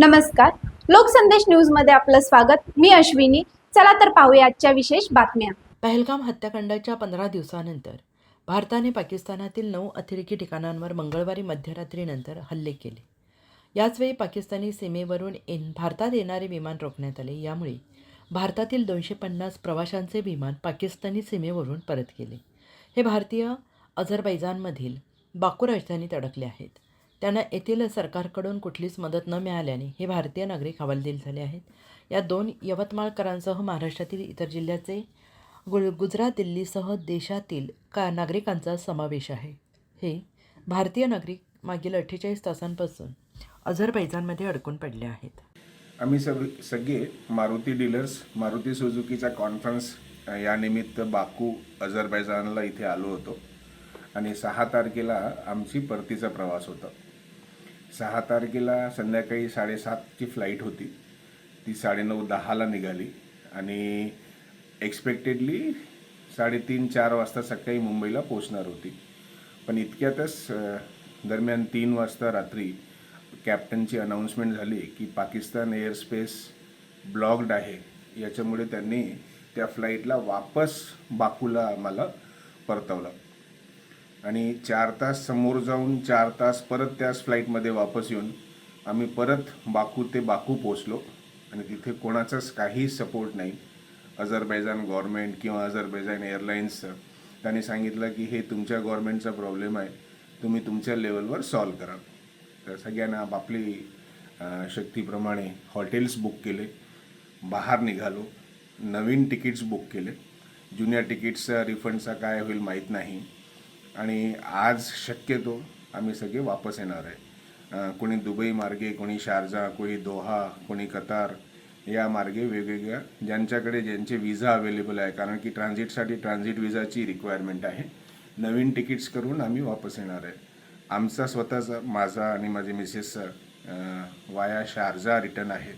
नमस्कार. लोकसंदेश न्यूजमध्ये आपलं स्वागत. मी अश्विनी. चला तर पाहूया आजच्या विशेष बातम्या. पहलगाम हत्याकांडाच्या पंधरा दिवसानंतर भारताने पाकिस्तानातील नऊ अतिरेकी ठिकाणांवर मंगळवारी मध्यरात्रीनंतर हल्ले केले. याचवेळी पाकिस्तानी सीमेवरून एन भारतात येणारे विमान रोखण्यात आले. यामुळे भारतातील दोनशे पन्नास प्रवाशांचे विमान पाकिस्तानी सीमेवरून परत गेले. हे भारतीय अझरबैजानमधील बाकू राजधानीत अडकले आहेत. त्यांना येथील सरकारकडून कुठलीच मदत न मिळाल्याने हे भारतीय नागरिक हवालदिल झाले आहेत. या दोन यवतमाळकरांसह महाराष्ट्रातील इतर जिल्ह्याचे गु गुजरात दिल्लीसह देशातील का नागरिकांचा समावेश आहे. हे भारतीय नागरिक मागील अठ्ठेचाळीस तासांपासून अझरबैजानमध्ये अडकून पडले आहेत. आम्ही सग सगळे मारुती डीलर्स मारुती सुझुकीचा कॉन्फरन्स यानिमित्त बाकू अझरबैजानला इथे आलो होतो. आणि सहा तारखेला आमची परतीचा प्रवास होता. सहा तारखेला संध्याकाळी साडेसातची फ्लाईट होती. ती साडेनऊ दहाला निघाली आणि एक्सपेक्टेडली साडेतीन चार वाजता सकाळी मुंबईला पोचणार होती. पण इतक्यातच दरम्यान तीन वाजता रात्री कॅप्टनची अनाऊन्समेंट झाली की पाकिस्तान एअरस्पेस ब्लॉक्ड आहे. याच्यामुळे त्यांनी त्या फ्लाईटला वापस बाकूला आम्हाला परतवलं. आणि चार तास समोर जाऊन चार तास परत त्याच फ्लाईटमध्ये वापस येऊन आम्ही परत बाकू ते बाकू पोचलो आणि तिथे कोणाचाच काही सपोर्ट नाही. अझरबैजान गव्हर्मेंट किंवा अझरबैजान एअरलाईन्सचं त्यांनी सांगितलं की हे तुमच्या गव्हर्मेंटचा प्रॉब्लेम आहे. तुम्ही तुमच्या लेवलवर सॉल्व करा. तर सगळ्यांना आपापली शक्तीप्रमाणे हॉटेल्स बुक केले. बाहेर निघालो. नवीन तिकीट्स बुक केले. जुन्या तिकीट्सचा रिफंडचा काय होईल माहीत नाही. आणि आज शक्यतो आम्ही सगळे वापस येणार आहे. कोणी दुबई मार्गे कोणी शारजा कोणी दोहा कोणी कतार या मार्गे वेगवेगळ्या ज्यांच्याकडे ज्यांचे विजा अवेलेबल आहे. कारण की ट्रान्झिटसाठी ट्रान्झिट विजाची रिक्वायरमेंट आहे. नवीन तिकीट्स करून आम्ही वापस येणार आहे. आमचा स्वतःचा माझा आणि माझे मिसेसचा वाया शारजा रिटर्न आहे.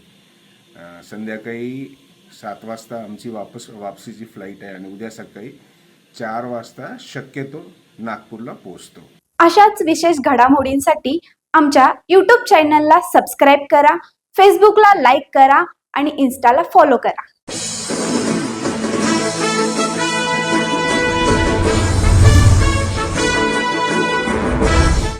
संध्याकाळी सात वाजता आमची वापस वापसीची फ्लाईट आहे आणि उद्या सकाळी चार वाजता शक्यतो नागपूरला पोहोचतो. अशाच विशेष घडामोडींसाठी आमच्या यूट्यूब चॅनलला सबस्क्राईब करा फेसबुकला लाईक करा आणि इन्स्टाला फॉलो करा.